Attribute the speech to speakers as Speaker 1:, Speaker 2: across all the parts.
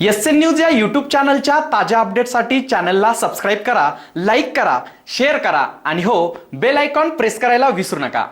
Speaker 1: S N news या YouTube चॅनलच्या ताज्या अपडेटसाठी चॅनलला सबस्क्राईब करा लाईक करा शेअर करा आणि हो बेल आयकॉन प्रेस करायला विसरू नका.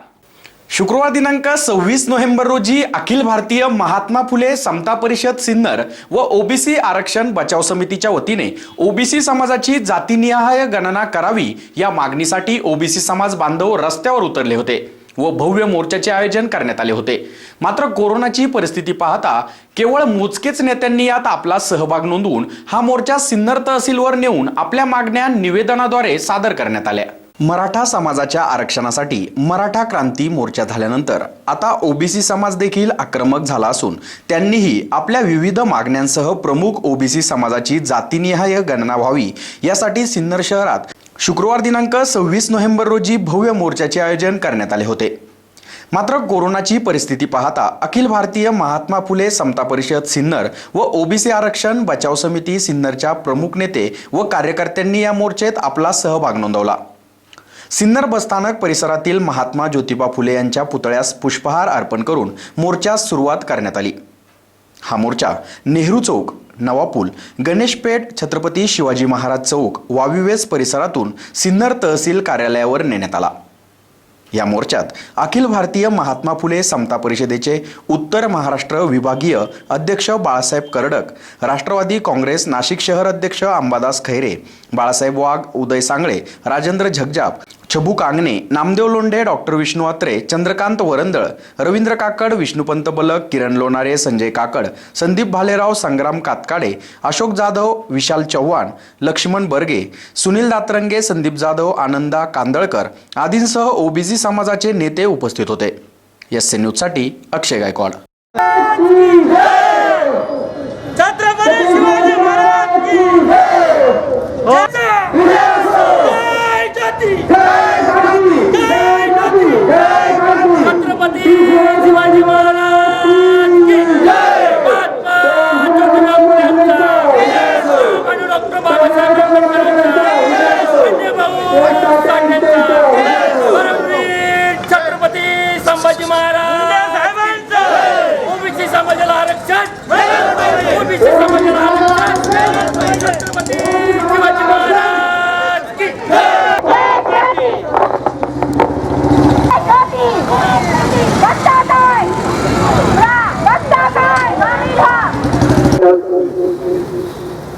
Speaker 1: शुक्रवार दिनांक सव्वीस नोव्हेंबर रोजी अखिल भारतीय महात्मा फुले समता परिषद सिन्नर व ओबीसी आरक्षण बचाव समितीच्या वतीने ओबीसी समाजाची जातीनिहाय गणना करावी या मागणीसाठी ओबीसी समाज बांधव रस्त्यावर उतरले होते. व भव्य मोर्चाचे आयोजन करण्यात आले होते. मात्र कोरोनाची परिस्थिती पाहता केवळ मोजकेच नेत्यांनी यात आपला सहभाग नोंदवून हा मोर्चा सिन्नर तहसीलवर नेऊन आपल्या मागण्या निवेदनाद्वारे सादर करण्यात आल्या. मराठा समाजाच्या आरक्षणासाठी मराठा क्रांती मोर्चा झाल्यानंतर आता ओबीसी समाज देखील आक्रमक झाला असून त्यांनीही आपल्या विविध मागण्यांसह प्रमुख ओबीसी समाजाची जातीनिहाय गणना व्हावी यासाठी सिन्नर शहरात शुक्रवार दिनांक सव्वीस नोव्हेंबर रोजी भव्य मोर्चाचे आयोजन करण्यात आले होते. मात्र कोरोनाची परिस्थिती पाहता अखिल भारतीय महात्मा फुले समता परिषद सिन्नर व ओबीसी आरक्षण बचाव समिती सिन्नरच्या प्रमुख नेते व कार्यकर्त्यांनी या मोर्चेत आपला सहभाग नोंदवला. सिन्नर बसस्थानक परिसरातील महात्मा ज्योतिबा फुले यांच्या पुतळ्यास पुष्पहार अर्पण करून मोर्चास सुरुवात करण्यात आली. हा मोर्चा नेहरू चौक नवापूल गणेशपेठ छत्रपती शिवाजी महाराज चौक वाविवेस परिसरातून सिन्नर तहसील कार्यालयावर नेण्यात आला. या मोर्चात अखिल भारतीय महात्मा फुले समता परिषदेचे उत्तर महाराष्ट्र विभागीय अध्यक्ष बाळासाहेब करडक राष्ट्रवादी काँग्रेस नाशिक शहर अध्यक्ष अंबादास खैरे बाळासाहेब वाघ उदय सांगळे राजेंद्र झगजाप छबू कांगणे नामदेव लोंढे डॉक्टर विष्णू अत्रे चंद्रकांत वरंदळ रवींद्र काकड विष्णुपंत बलक किरण लोणारे संजय काकड संदीप भालेराव संग्राम कातकाडे अशोक जाधव विशाल चव्हाण लक्ष्मण बर्गे सुनील दातरंगे संदीप जाधव आनंदा कांदळकर आदींसह ओबीसी समाजाचे नेते उपस्थित होते. एस न्यूजसाठी अक्षय गायकवाड.
Speaker 2: छत्रपती शिवाजी महाराज की जय ज्योती जय ज्योती छत्रपती शिवाजी महाराज की महात्मा ज्योतिबा फुलेंचा आणि डॉक्टर बाबासाहेब आंबेडकरांचा अन्यभाऊ साठेंचा परमवीर छत्रपती संभाजी महाराज साहेबांचा ओबीसी समाजाला आरक्षण ओबीसी समाजाला आरक्षण छत्रपती शिवाजी महाराज की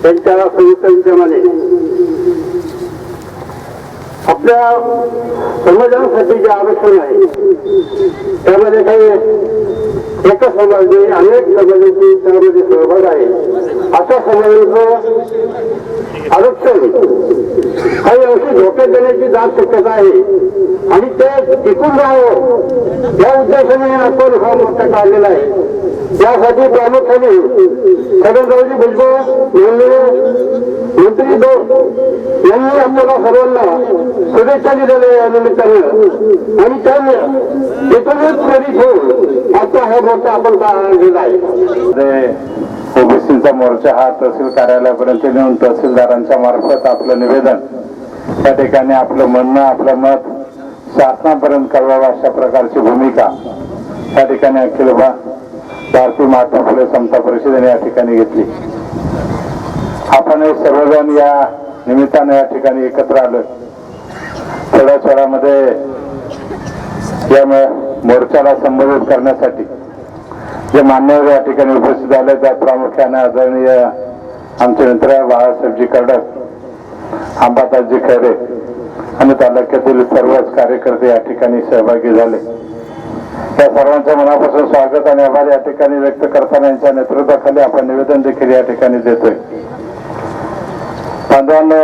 Speaker 3: त्यांच्या संयुक्त आपल्या समाजासाठी जे आरक्षण आहे त्यामध्ये काही एका समाज अनेक समाजाची त्यामध्ये सहभाग आहे. अशा समाजाचं आरक्षण काही अंशी धोक्यात देण्याची जात शक्यता आहे. आणि टिकून राहावं या उद्देशाने आपण हा मोर्चा काढलेला आहे. त्यासाठी प्रामुख्याने छगनरावजी भुजबळ माननीय मंत्री दो यांनी आपल्याला सर्वांना शुभेच्छा दिलेल्या या निमित्तानं आणि त्यामुळे एकूणच प्रेरित होऊन आता हा मोर्चा आपण काढलेला आहे.
Speaker 4: ओबीसीचा मोर्चा हा तहसील कार्यालयापर्यंत नेऊन तहसीलदारांच्या मार्फत आपलं निवेदन त्या ठिकाणी आपलं म्हणणं आपलं मत शासनापर्यंत करावा अशा प्रकारची भूमिका त्या ठिकाणी अखिल भारतीय महात्मा फुले समता परिषदेने या ठिकाणी घेतली. आपण सर्वजण या निमित्ताने या ठिकाणी एकत्र आलो. थोड्या वेळामध्ये या मोर्चाला संबोधित करण्यासाठी जे मान्यवर या ठिकाणी उपस्थित झाले त्या प्रामुख्याने आदरणीय आमचे मित्र बाळासाहेबजी कर्डक अंबादासजी खैरे आणि तालुक्यातील सर्वच कार्यकर्ते या ठिकाणी सहभागी झाले. त्या सर्वांच्या मनापासून स्वागत आणि आभार या ठिकाणी व्यक्त करताना यांच्या नेतृत्वाखाली आपण निवेदन देखील या ठिकाणी देतोय. बांधवांनो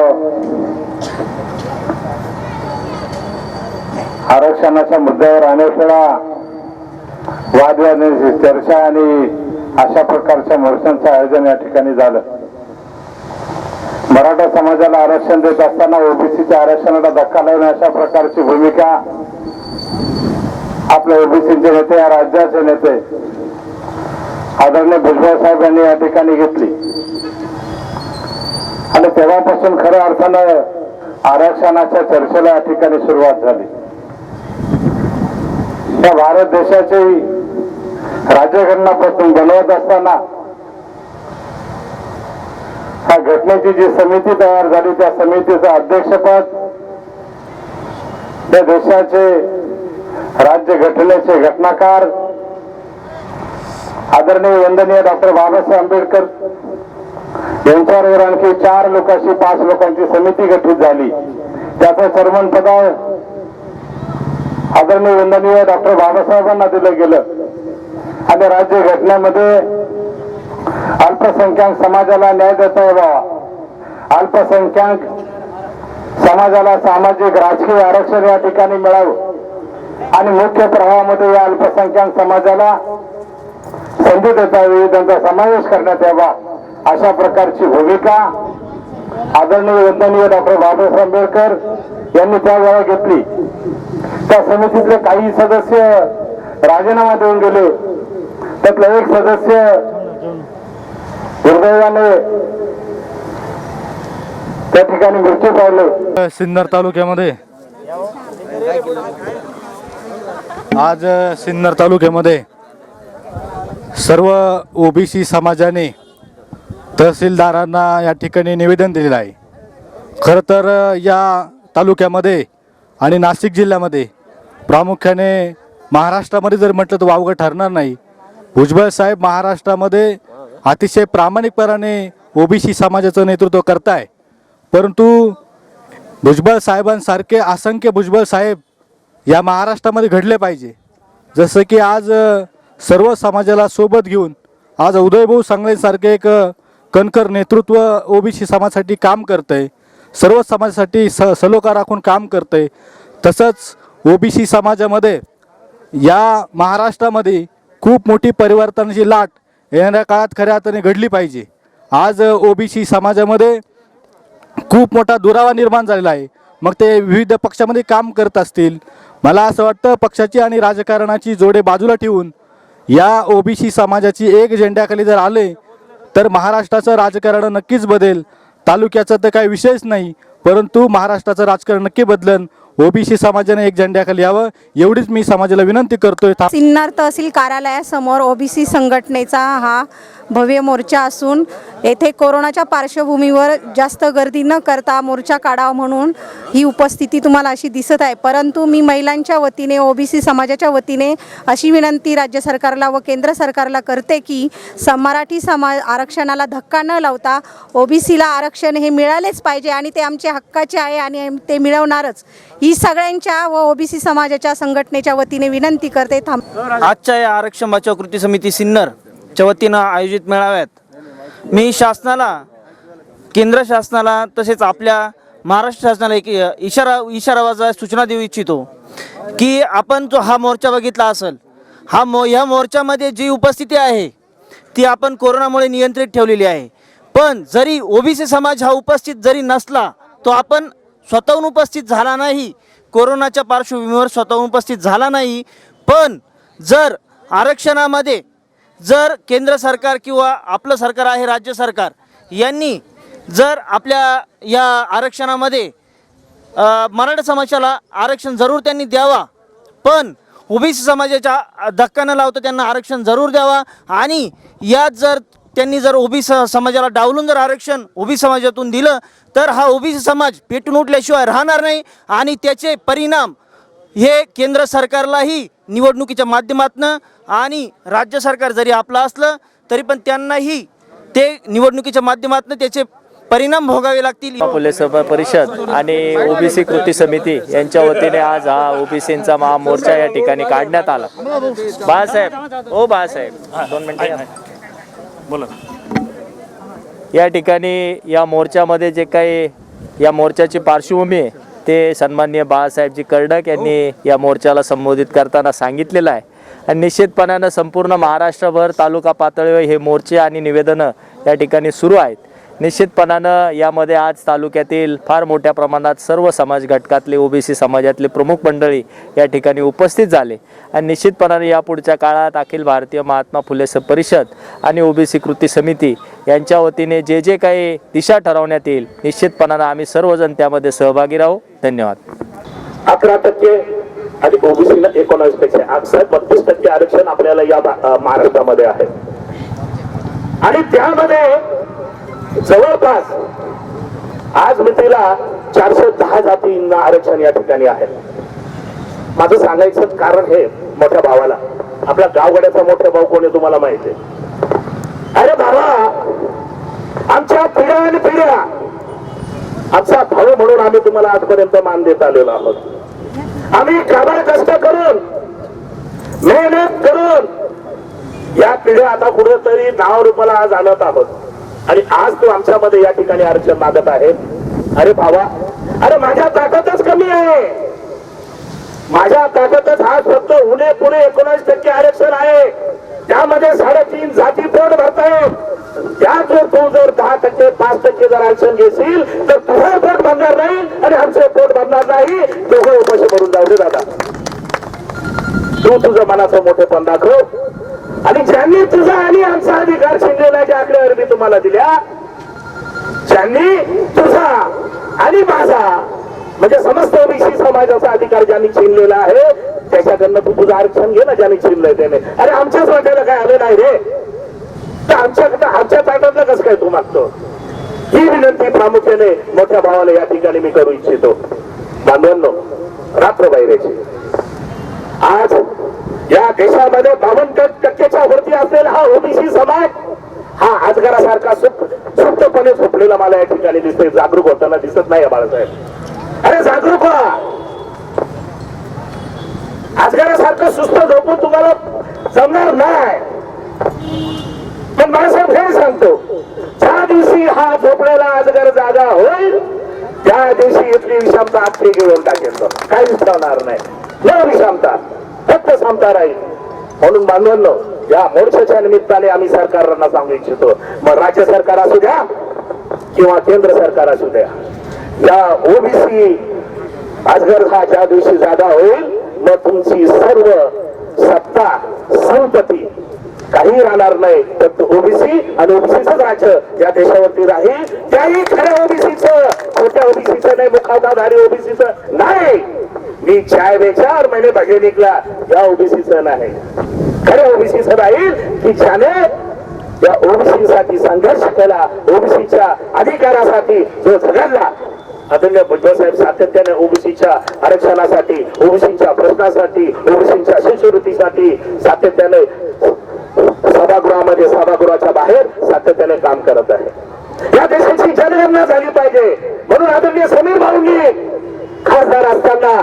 Speaker 4: आरक्षणाच्या मुद्द्यावर अनेक वेळा वादविवादाची चर्चा आणि अशा प्रकारच्या मोर्चांचं आयोजन या ठिकाणी झालं. मराठा समाजाला आरक्षण देत असताना ओबीसीच्या आरक्षणाला धक्का लावणे अशा प्रकारची भूमिका आपले ओबीसीचे नेते या राज्याचे नेते आदरणीय भुजबळ साहेब यांनी या ठिकाणी घेतली. आणि तेव्हापासून खऱ्या अर्थानं आरक्षणाच्या चर्चेला या ठिकाणी सुरुवात झाली. या भारत देशाची राज्यघटना बनवत असताना घटनेची जी समिती तयार झाली त्या समितीचं अध्यक्षपद त्या देशाचे राज्य घटनेचे घटनाकार आदरणीय वंदनीय डॉक्टर बाबासाहेब आंबेडकर यांच्यावर आणखी चार लोकांशी पाच लोकांची समिती गठीत झाली. त्याचं चर्मन पदावर आदरणीय वंदनीय डॉक्टर बाबासाहेबांना दिलं गेलं. आणि राज्य घटनेमध्ये अल्पसंख्याक समाजाला न्याय देता यावा अल्पसंख्याक समाजाला सामाजिक राजकीय आरक्षण या ठिकाणी मिळावं. आणि मुख्य प्रवाहामध्ये या अल्पसंख्याक समाजाला संधी देता येईल त्यांचा समावेश करण्यात यावा. अशा प्रकारची भूमिका आदरणीय वंदनीय डॉक्टर बाबासाहेब आंबेडकर यांनी त्यावेळा घेतली. त्या समितीतले काही सदस्य राजीनामा देऊन गेले. त्यातला एक सदस्य दुर्दैवाने त्या ठिकाणी मृत्यू पावले.
Speaker 5: सिन्नर तालुक्यामध्ये आज सिन्नर तालुक्यामध्ये सर्व ओबीसी समाजाने तहसीलदारांना या ठिकाणी निवेदन दिलेलं आहे. खरं तर या तालुक्यामध्ये आणि नाशिक जिल्ह्यामध्ये प्रामुख्याने महाराष्ट्रामध्ये जर म्हटलं तर वावगं ठरणार नाही. भुजबळ साहेब महाराष्ट्रामध्ये अतिशय प्रामाणिकपणाने ओबीसी समाजाचं नेतृत्व करताय. परंतु भुजबळ साहेबांसारखे असंख्य भुजबळ साहेब या महाराष्ट्रामध्ये घडले पाहिजे. जसं की आज सर्व समाजाला सोबत घेऊन आज उदयभाऊ सांगलेसारखे एक अ, कणखर नेतृत्व ओबीसी समाजासाठी काम करतं आहे सर्व समाजासाठी स सलोखा राखून काम करतं आहे तसंच ओबीसी समाजामध्ये या महाराष्ट्रामध्ये खूप मोठी परिवर्तनाची लाट येणाऱ्या काळात खऱ्या अर्थाने घडली पाहिजे. आज ओबीसी समाजामध्ये खूप मोठा दुरावा निर्माण झालेला आहे. मग ते विविध पक्षामध्ये काम करत असतील. मला असं वाटतं पक्षाची आणि राजकारणाची जोडे बाजूला ठेवून या ओबीसी समाजाची एक झेंड्याखाली जर आले तर महाराष्ट्राचं राजकारण नक्कीच बदलेल तालुक्याचं तर काही विषयच नाही परंतु महाराष्ट्राचं राजकारण नक्की बदलन ओबीसी समाजाने एक झेंड्याखाली यावं एवढीच मी समाजाला विनंती करतोय.
Speaker 6: सिन्नर तहसील कार्यालयासमोर ओबीसी संघटनेचा हा भव्य मोर्चा असून येथे कोरोनाच्या पार्श्वभूमीवर जास्त गर्दी न करता मोर्चा काढावा म्हणून ही उपस्थिती तुम्हाला अशी दिसत आहे. परंतु मी महिलांच्या वतीने ओबीसी समाजाच्या वतीने अशी विनंती राज्य सरकारला व केंद्र सरकारला करते की मराठी समाज आरक्षणाला धक्का न लावता ओबीसीला आरक्षण हे मिळालेच पाहिजे आणि ते आमचे हक्काचे आहे आणि ते मिळवणारच. ही सगळ्यांच्या व ओबीसी समाजाच्या संघटनेच्या वतीने विनंती करते थांब.
Speaker 7: आजच्या या आरक्षण बचाव कृती समिती सिन्नरच्या वतीनं आयोजित मेळाव्यात मी शासनाला केंद्र शासनाला तसेच आपल्या महाराष्ट्र शासनाला एक इशारा इशारावाचा सूचना देऊ इच्छितो की आपण जो हा मोर्चा बघितला असेल हा मो ह्या मोर्चामध्ये जी उपस्थिती आहे ती आपण कोरोनामुळे नियंत्रित ठेवलेली आहे. पण जरी ओबीसी समाज हा उपस्थित जरी नसला तो आपण स्वतःहून उपस्थित झाला नाही. कोरोनाच्या पार्श्वभूमीवर स्वतःहून उपस्थित झाला नाही. पण जर आरक्षणामध्ये जर केंद्र सरकार किंवा आपलं सरकार आहे राज्य सरकार यांनी जर आपल्या या आरक्षणामध्ये मराठा समाजाला आरक्षण जरूर त्यांनी द्यावा पण ओबीसी समाजाच्या धक्का न लावता त्यांना आरक्षण जरूर द्यावा आणि यात जर त्यांनी जर ओबीसी समाजाला डावलून जर आरक्षण ओबी समाजातून दिलं तर हा ओबीसी समाज पेटून उठल्याशिवाय राहणार नाही. आणि त्याचे परिणाम हे केंद्र सरकारलाही निवडणुकीच्या माध्यमातनं आणि राज्य सरकार जरी आपलं असलं तरी पण त्यांनाही ते निवडणुकीच्या माध्यमातून त्याचे परिणाम भोगावे लागतील.
Speaker 8: अकोले सभा परिषद आणि ओबीसी कृती समिती यांच्या वतीने आज हा ओबीसींचा महामोर्चा या ठिकाणी काढण्यात आला. बाळासाहेब ओ बाळासाहेब दोन मिनिटं बोला या ठिकाणी या मोर्चामध्ये जे काही या मोर्चाची पार्श्वभूमी आहे ते सन्माननीय बाळासाहेबजी कर्डक यांनी या मोर्चाला संबोधित करताना सांगितलेलं आहे. आणि निश्चितपणानं संपूर्ण महाराष्ट्रभर तालुका पातळीवर हे मोर्चे आणि निवेदनं या ठिकाणी सुरू आहेत. निश्चितपणानं यामध्ये आज तालुक्यातील फार मोठ्या प्रमाणात सर्व समाज घटकातले ओबीसी समाजातले प्रमुख मंडळी या ठिकाणी उपस्थित झाले. आणि निश्चितपणाने यापुढच्या काळात अखिल भारतीय महात्मा फुले परिषद आणि ओबीसी कृती समिती यांच्या वतीने जे जे काही दिशा ठरवण्यात येईल निश्चितपणानं आम्ही सर्वजण त्यामध्ये सहभागी राहू. धन्यवाद.
Speaker 9: अकरा टक्के आणि ओबीसीला एकोणावीस टक्के बत्तीस टक्के आरक्षण आपल्याला या महाराष्ट्रामध्ये आहे. आणि त्यामध्ये जवळपास आज मितीला चारशे दहा जातींना आरक्षण या ठिकाणी आहे माझं सांगायचं कारण हे मोठ्या भावाला. आपल्या गावगड्याचा मोठा भाऊ कोणी तुम्हाला माहिती आहे? अरे भावा आमच्या पिढ्या आणि पिढ्या. आमचा भाऊ म्हणून आम्ही तुम्हाला आजपर्यंत मान देत आलेलो आहोत. आम्ही काबाड कष्ट करून मेहनत करून या पिढ्या आता कुठेतरी नाव रूपाला आज आणत आहोत. आणि आज तू आमच्यामध्ये या ठिकाणी आरक्षण मागत आहे. अरे भावा अरे माझ्या ताकदच कमी आहे. माझ्या ताकदच आज फक्त उणे पुणे एकोणीस टक्के आरक्षण आहे. त्यामध्ये साडेतीन जाती पोट भरताय. त्यात जर तू जर दहा टक्के पाच टक्के जर आरक्षण घेशील तर तुझं पोट भरणार नाही आणि आमचं पोट भरणार नाही. दोघं उपाशी भरून जाऊ दे दादा. तू तुझं मनाचं मोठेपण दाखव. आणि ज्यांनी तुझा तुम्हाला दिल्या. ज्यांनी तुझा आणि माझा म्हणजे समस्त ओबीसी समाजाचा अधिकार ज्यांनी छीनलेला आहे त्याच्याकडनं तू तुझं आरक्षण घे ना ज्यांनी छीनलंय त्याने. अरे आमच्याच वाट्याला काय आलं नाही रे. तर आमच्याकडनं आमच्या ताटातलं कसं काय तू मागतो? ही विनंती प्रामुख्याने मोठ्या भावाला या ठिकाणी मी करू इच्छितो. बांधवांनो रात्र बाहेरची. आज या देशामध्ये बावन्न टक्केच्या वरती असलेला हा ओबीसी समाज हा आजगारासारखा सुप्त सुप्तपणे झोपलेला मला या ठिकाणी दिसतोय. जागरूक होताना दिसत नाही बाळासाहेब. अरे जागरूक व्हा! आजगरासारखं सुस्त झोपून तुम्हाला जमणार नाही. पण बाळासाहेब हे सांगतो ज्या दिवशी हा झोपलेला अजगर जागा होईल त्या दिवशी इथली विषमता आखरी घेऊन टाकेल तो. काही विसरवणार नाही. न विषमता फक्त समता राहील. म्हणून बांधवांनो या मोर्चाच्या निमित्ताने आम्ही सरकारांना सांगू इच्छितो. मग राज्य सरकार असू द्या किंवा केंद्र सरकार असू द्या. या ओबीसी अजगर हा ज्या दिवशी जागा होईल मग तुमची सर्व सत्ता संपत्ती काही राहणार नाही. तर ओबीसी आणि ओबीसीच राज्य या देशावरती राहील. त्याही खऱ्या ओबीसीच. खोट्या ओबीसीच नाही मुखावताधारी ओबीसीच नाही. मी चार बेचा महिने मैंने निघला या ओबीसीच नाही. खरं ओबीसीचं राहील की ज्याने या ओबीसी साठी संघर्ष केला ओबीसीच्या अधिकारासाठी जो झगडला. आदरणीय भुजबळ साहेब सातत्याने ओबीसीच्या आरक्षणासाठी ओबीसीच्या प्रश्नासाठी ओबीसीच्या शिष्यवृत्तीसाठी सातत्याने सभागृहामध्ये सभागृहाच्या बाहेर सातत्याने काम करत आहे. या देशाची जनगणना झाली पाहिजे. म्हणून आदरणीय समीर भाऊंनी खासदार असताना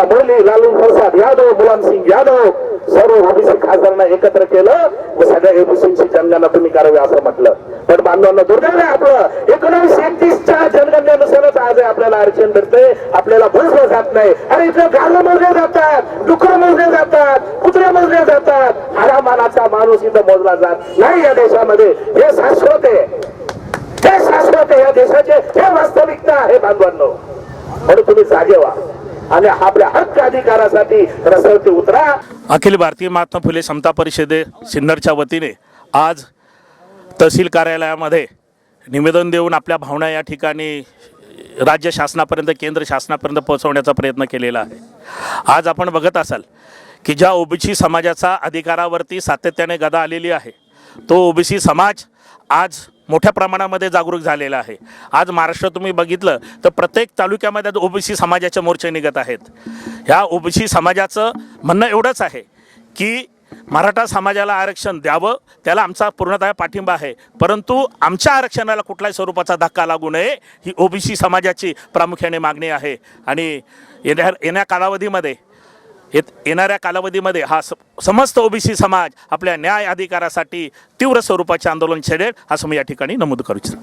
Speaker 9: वीरप्पा लालू प्रसाद यादव मुलायम सिंग यादव सर्व ओबीसी खासदारांना एकत्र केलं व सगळ्या ओबीसीची जनगणना तुम्ही करावी असं म्हटलं. पण बांधवांना दुर्दैव आपलं. एकोणीस एकतीसच्या जनगणनेनुसारच आज आपल्याला अडचण मिळतंय आपल्याला भरसलं जात नाही. अरे इथं गालं मोजले जातात डुकर मोजले जातात कुत्रे मोजले जातात. हरामानाचा माणूस इथं मोजला जात नाही या देशामध्ये. हे शाश्वत आहे. हे शाश्वत आहे या देशाचे. हे वास्तविकता आहे बांधवांनो. म्हणून तुम्ही जागे व्हा. आणि आपल्या हक्क अधिकारासाठी रस्त्यावरती उतरा.
Speaker 10: अखिल भारतीय महात्मा फुले समता परिषदे सिन्नरच्या वतीने आज तहसील कार्यालयामध्ये निवेदन देऊन आपल्या भावना या ठिकाणी राज्य शासनापर्यंत केंद्र शासनापर्यंत पोहोचवण्याचा प्रयत्न केलेला आहे. आज आपण बघत असाल की ज्या ओबीसी समाजाचा अधिकारावरती सातत्याने गदा आलेली आहे तो ओबीसी समाज आज मोठ्या प्रमाणामध्ये जागरूक झालेला आहे. आज महाराष्ट्रात तुम्ही बघितलं तर प्रत्येक तालुक्यामध्ये ओबीसी समाजाचे मोर्चे निघत आहेत. ह्या ओबीसी समाजाचं म्हणणं एवढंच आहे की मराठा समाजाला आरक्षण द्यावं त्याला आमचा पूर्णतः पाठिंबा आहे. परंतु आमच्या आरक्षणाला कुठल्याही स्वरूपाचा धक्का लागू नये ही ओबीसी समाजाची प्रामुख्याने मागणी आहे. आणि येण्या येण्या कालावधीमध्ये येत येणाऱ्या कालावधीमध्ये हा समस्त ओबीसी समाज आपल्या न्याय अधिकारासाठी तीव्र स्वरूपाचे आंदोलन छेडेल असं मी या ठिकाणी नमूद करू इच्छितो.